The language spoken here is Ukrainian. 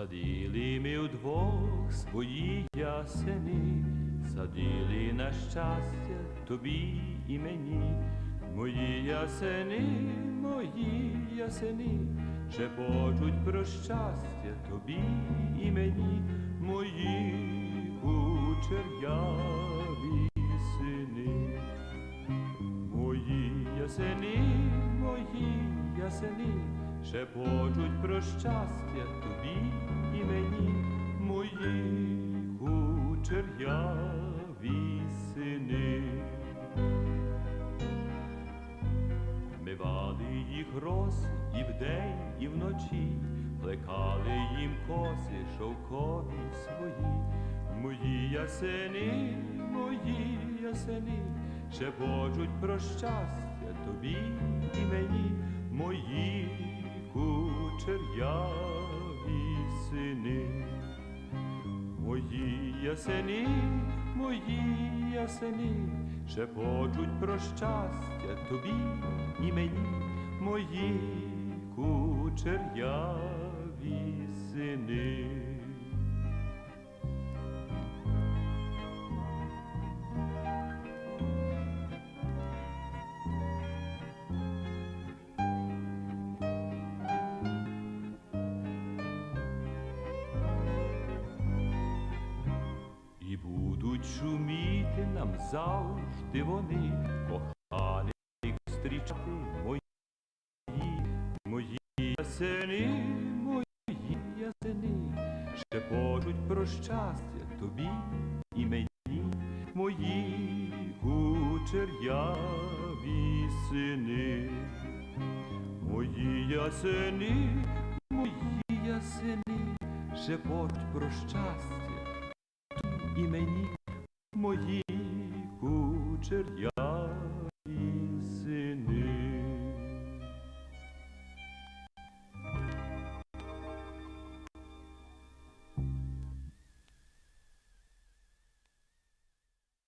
Садили ми вдвох свої ясени, садили на щастя тобі і мені, мої ясени, мої ясени, шепочуть про щастя тобі і мені, мої кучеряві сини. Мої ясени, мої ясени, шепочуть про щастя тобі і мені, мої кучеряві сини. Мивали їх роси і вдень, і вночі, плекали їм коси шовкові свої, мої ясени, мої ясени, шепочуть про щастя тобі і мені, кучеряві сини. Мої ясені, мої ясені, шепочуть про щастя тобі і мені, мої кучеряві сини. Будуть шуміти нам завжди вони, коханих зустрічати мої, мої ясени, мої ясени, шепочуть про щастя тобі і мені, мої кучеряві сини, мої ясени, мої ясени, шепочуть про щастя і мені мої кучеря.